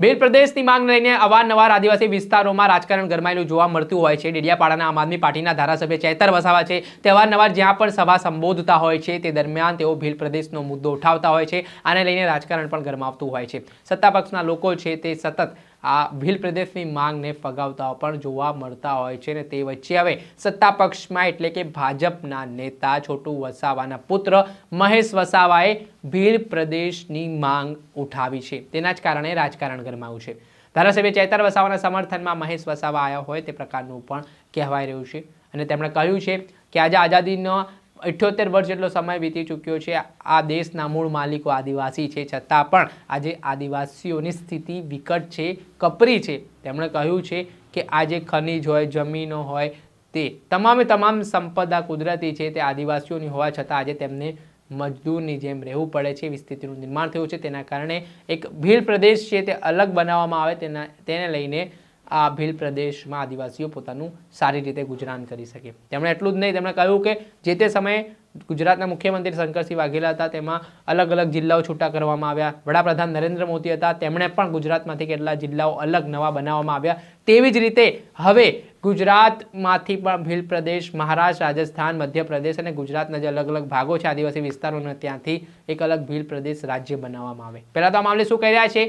ભીલ પ્રદેશની માંગ લઈને અવારનવાર આદિવાસી વિસ્તારોમાં રાજકારણ ગરમાયેલું જોવા મળતું હોય છે. ડેડિયાપાડાના આમ આદમી પાર્ટીના ધારાસભ્ય ચેતર વસાવા છે. તે અવારનવાર જ્યાં પણ સભા સંબોધતા હોય છે, તે દરમિયાન તેઓ ભીલ પ્રદેશનો મુદ્દો ઉઠાવતા હોય છે આને લઈને રાજકારણ પણ ગરમાવતું હોય છે. સત્તા પક્ષના લોકો છે તે સતત આ ભીલ પ્રદેશની માંગને ફગાવતા પણ જોવા મળતા હોય છે અને તે વચ્ચે હવે સત્તા પક્ષમાં એટલે કે ભાજપના નેતા છોટુ વસાવાના પુત્ર મહેશ વસાવાએ ભીલ પ્રદેશની માંગ ઉઠાવી છે. તેના જ કારણે રાજકારણ ગરમાયું છે. ધારાસભ્ય ચેતર વસાવાના સમર્થનમાં મહેશ વસાવા આવ્યા હોય તે પ્રકારનું પણ કહેવાય રહ્યું છે. અને તેમણે કહ્યું છે કે આજે આઝાદીનો અઠ્યોતેર વર્ષ જેટલો સમય વીતી ચૂક્યો છે. આ દેશના મૂળ માલિકો આદિવાસી છે. છતાં પણ આજે આદિવાસીઓની સ્થિતિ વિકટ છે, કપરી છે. તેમણે કહ્યું છે કે આજે ખનિજ હોય, જમીનો હોય, તે તમામે તમામ સંપદા કુદરતી છે. તે આદિવાસીઓની હોવા છતાં આજે તેમને મજદૂરની જેમ રહેવું પડે છે. એવી સ્થિતિનું નિર્માણ થયું છે. તેના કારણે એક ભીલ પ્રદેશ છે. તે અલગ બનાવવામાં આવે. તેના, તેને લઈને આ ભીલ પ્રદેશમાં આદિવાસીઓ પોતાનું સારી રીતે ગુજરાન કરી શકે. તેમણે એટલું જ નહીં, તેમણે કહ્યું કે જે તે સમયે ગુજરાતના મુખ્યમંત્રી શંકરસિંહ વાઘેલા હતા, તેમાં અલગ અલગ જિલ્લાઓ છૂટા કરવામાં આવ્યા. વડાપ્રધાન નરેન્દ્ર મોદી હતા, તેમણે પણ ગુજરાતમાંથી કેટલા જિલ્લાઓ અલગ નવા બનાવવામાં આવ્યા. તેવી જ રીતે હવે ગુજરાતમાંથી પણ ભીલ પ્રદેશ, મહારાષ્ટ્ર, રાજસ્થાન, મધ્યપ્રદેશ અને ગુજરાતના જે અલગ અલગ ભાગો છે આદિવાસી વિસ્તારોના ત્યાંથી એક અલગ ભીલ પ્રદેશ રાજ્ય બનાવવામાં આવે. પહેલાં તો આ મામલે શું કહી રહ્યા છે?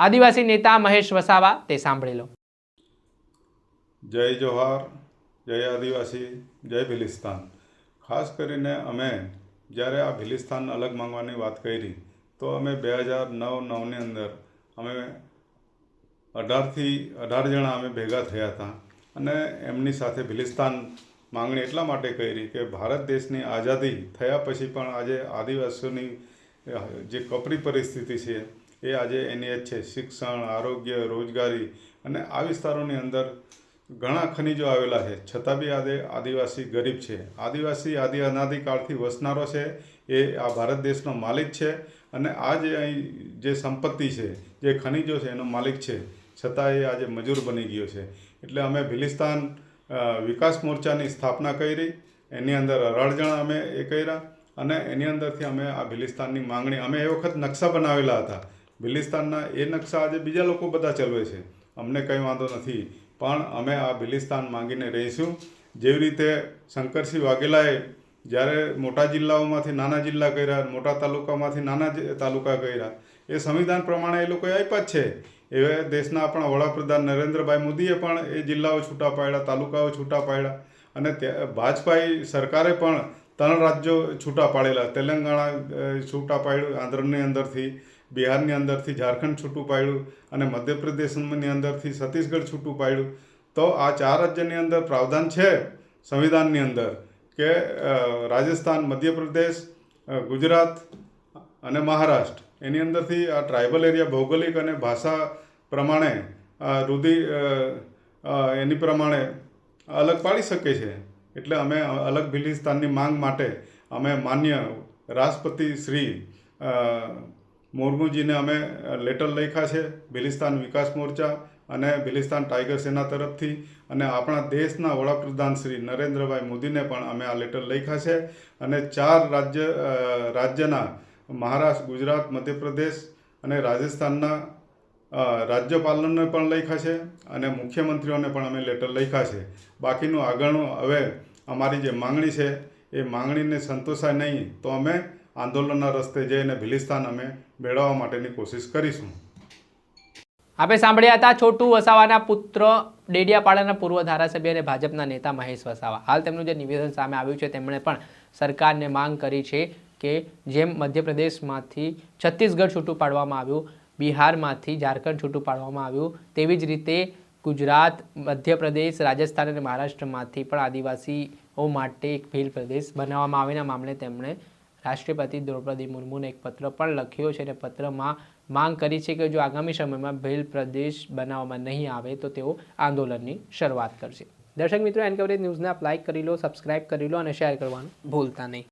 આદિવાસી નેતા મહેશ વસાવા, તે સાંભળી લો. જય જોહાર, જય આદિવાસી, જય ભિલિસ્તાન. ખાસ કરીને અમે જ્યારે આ ભિલિસ્તાન અલગ માંગવાની વાત કરી, તો અમે બે હજાર નવ, નવની અંદર અમે અઢારથી, અઢાર જણા અમે ભેગા થયા હતા. અને એમની સાથે ભિલિસ્તાન માંગણી એટલા માટે કરી કે ભારત દેશની આઝાદી થયા પછી પણ આજે આદિવાસીઓની જે કપરી પરિસ્થિતિ છે એ આજે એની જ છે. શિક્ષણ, આરોગ્ય, રોજગારી અને આ વિસ્તારોની અંદર ઘણા ખનિજો આવેલા છે. છતાં બી આજે આદિવાસી ગરીબ છે. આદિવાસી આદિ અનાદિકાળથી વસનારો છે. એ આ ભારત દેશનો માલિક છે અને આ જે અહીં જે સંપત્તિ છે, જે ખનિજો છે એનો માલિક છે. છતાં એ આજે મજૂર બની ગયો છે. એટલે અમે ભિલિસ્તાન વિકાસ મોરચાની સ્થાપના કરી. એની અંદર અઢાર અમે એ કર્યા અને એની અંદરથી અમે આ ભિલિસ્તાનની માંગણી, અમે એ વખત નકશા બનાવેલા હતા. ભિલિસ્તાનના એ નકશા આજે બીજા લોકો બધા ચલાવે છે. અમને કંઈ વાંધો નથી. પણ અમે આ બિલિસ્તાન માંગીને રહીશું. જેવી રીતે શંકરસિંહ વાઘેલાએ જ્યારે મોટા જિલ્લાઓમાંથી નાના જિલ્લા કર્યા, મોટા તાલુકામાંથી નાના તાલુકા કર્યા, એ સંવિધાન પ્રમાણે એ લોકોએ આપ્યા જ છે. એ દેશના આપણા વડાપ્રધાન નરેન્દ્રભાઈ મોદીએ પણ એ જિલ્લાઓ છૂટા પાડ્યા, તાલુકાઓ છૂટા પાડ્યા અને ભાજપાઈ સરકારે પણ ત્રણ રાજ્યો છૂટા પાડેલા. તેલંગાણા છૂટા પાડ્યું આંધ્રની અંદરથી બિહારની અંદરથી ઝારખંડ છૂટું પાડ્યું અને મધ્યપ્રદેશની અંદરથી છત્તીસગઢ છૂટું પાડ્યું. તો આ ચાર રાજ્યની અંદર પ્રાવધાન છે સંવિધાનની અંદર કે રાજસ્થાન, મધ્યપ્રદેશ ગુજરાત અને મહારાષ્ટ્ર. એની અંદરથી આ ટ્રાઇબલ એરિયા ભૌગોલિક અને ભાષા પ્રમાણે રૂધિ એની પ્રમાણે અલગ પાડી શકે છે. એટલે અમે અલગ ભિલિસ્તાનની માંગ માટે અમે માન્ય રાષ્ટ્રપતિ શ્રી મુર્મુજીને અમે લેટર લખ્યા છે, બિલિસ્તાન વિકાસ મોરચા અને બિલિસ્તાન ટાઈગર સેના તરફથી. અને આપણા દેશના વડાપ્રધાન શ્રી નરેન્દ્રભાઈ મોદીને પણ અમે આ લેટર લખ્યા છે. અને ચાર રાજ્ય રાજ્યના, મહારાષ્ટ્ર, ગુજરાત, મધ્યપ્રદેશ અને રાજસ્થાનના રાજ્યપાલને પણ લખ્યા છે અને મુખ્યમંત્રીઓને પણ અમે લેટર લખ્યા છે. બાકીનું આગળનું હવે અમારી જે માંગણી છે, એ માંગણીને સંતોષાય નહીં તો અમે આંદોલનના રસ્તે જઈને ભિલિસ્તાન અમે મેળવવા માટેની કોશિશ કરીશું. આપણે સાંભળ્યા હતા છોટુ વસાવાના પુત્ર ડેડિયાપાડાના પૂર્વ ધારાસભ્ય અને ભાજપના નેતા મહેશ વસાવા. હાલ તેમનું જે નિવેદન સામે આવ્યું છે, તેમણે પણ સરકારને માંગ કરી છે કે જેમ મધ્યપ્રદેશમાંથી છત્તીસગઢ છૂટું પાડવામાં આવ્યું, બિહારમાંથી ઝારખંડ છૂટું પાડવામાં આવ્યું, તેવી જ રીતે ગુજરાત, મધ્યપ્રદેશ, રાજસ્થાન અને મહારાષ્ટ્રમાંથી પણ આદિવાસીઓ માટે એક ભીલ પ્રદેશ બનાવવામાં આવેના મામલે તેમણે રાષ્ટ્રપતિ દ્રૌપદી મુર્મુને એક પત્ર પણ લખ્યો છે અને પત્રમાં માંગ કરી છે કે જો આગામી સમયમાં ભીલ પ્રદેશ બનાવવામાં નહીં આવે તો તેઓ આંદોલનની શરૂઆત કરશે. દર્શક મિત્રો એન કવરેજ ન્યૂઝને આપ લાઇક કરી લો સબસ્ક્રાઇબ કરી લો અને શેર કરવાનું ભૂલતા નહીં.